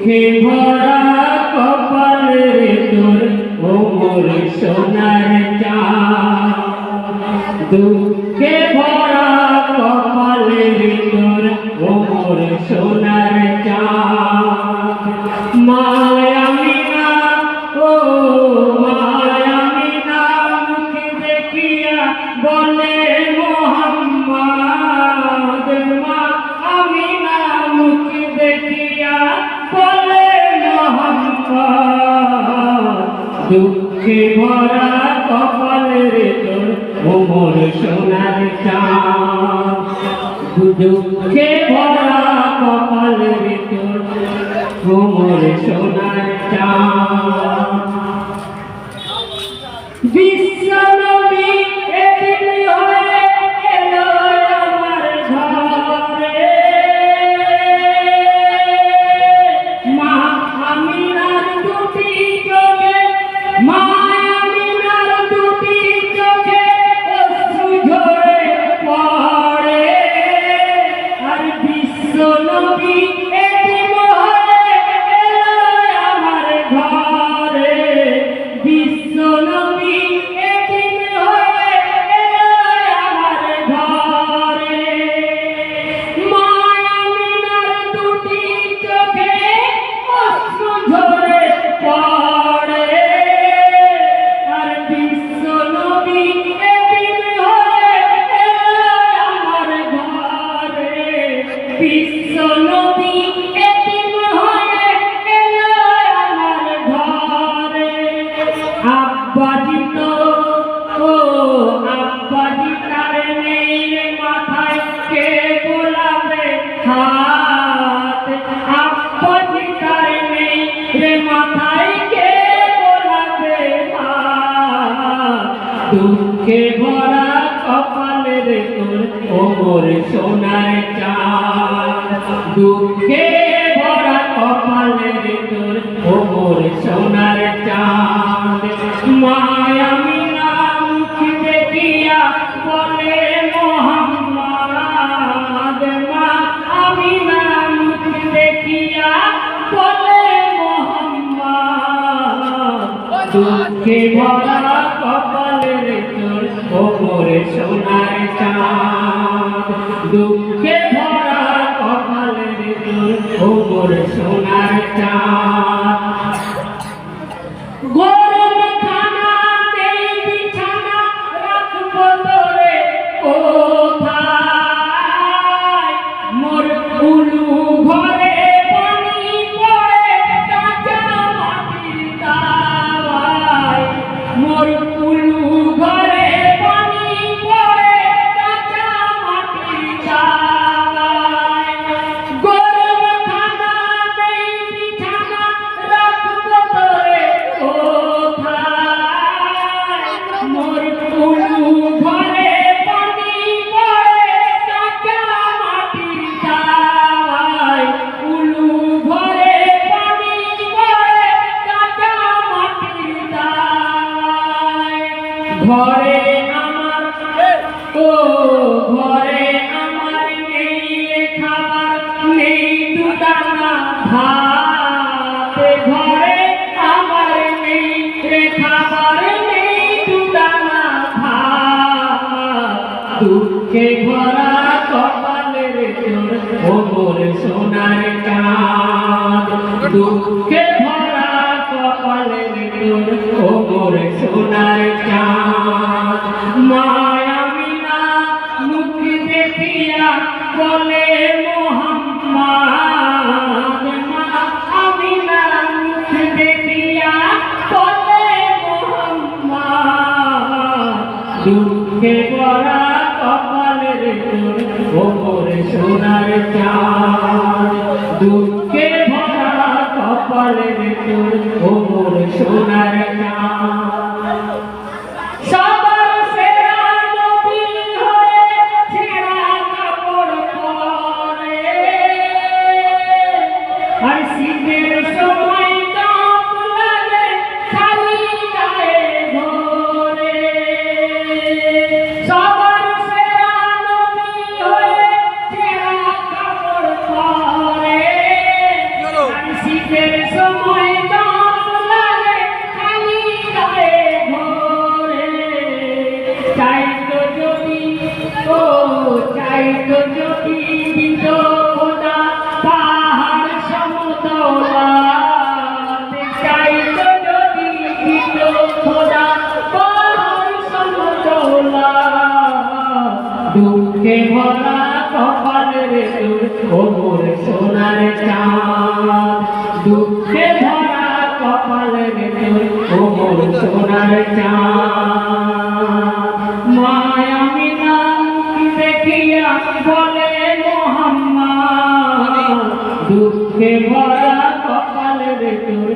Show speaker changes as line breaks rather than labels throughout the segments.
দুঃখে ভরা কপালে তোর ওমর সোনার চাঁদ। দুঃখে দুঃখে ভরা কপালের তোর ওমর সোনার চাঁদ। দুঃখে ভরা কপালের তোর ওমর সোনার চাঁদ। রে দুঃখে ভরা কপালের তোর ওমর সোনার চাঁদ। দুঃখে ভরা কপালের তোর ওমর সোনার চাঁদ। মায়া দুঃখে ভরা কপালের তোর ওপরে সোনার চাঁদ। ঘরে আমার, ও ঘরে আমার নেই খাবার নেই দুদানা ভাত। ঘরে আমার নেই খাবার নেই দুদানা ভাত। দুঃখে ভরা কপালের তোর ওপর সোনার চাঁদ। দুঃখে ভরা কপালের তোর ওপর সোনার দুঃখে পড়া কপালের ওপরে সোনার চাঁদ। দুঃখে ভরা কপালের ওপরে সোনার চাঁদ। দুঃখে ভরা কপালের ওমর সোনার চাঁদ। মায়ামি নাম দেখিয়া বলে মোহাম্মদ, দুঃখে ভরা কপালের তোর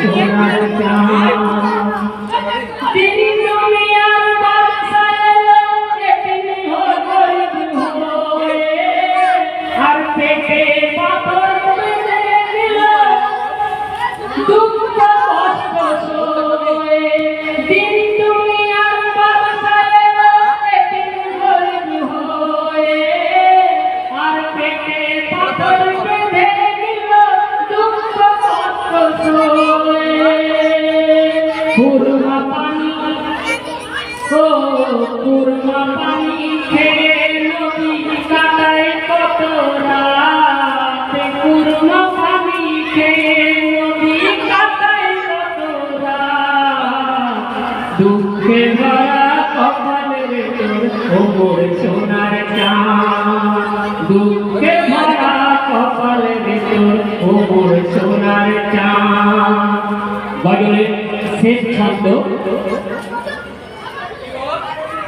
সোনার দুঃখে ভরা কপালের তোর ওমর সোনার চাঁদ। দুঃখে ভরা কপালের তোর ওমর সোনার চাঁদ। গজলের শেষ ছন্দ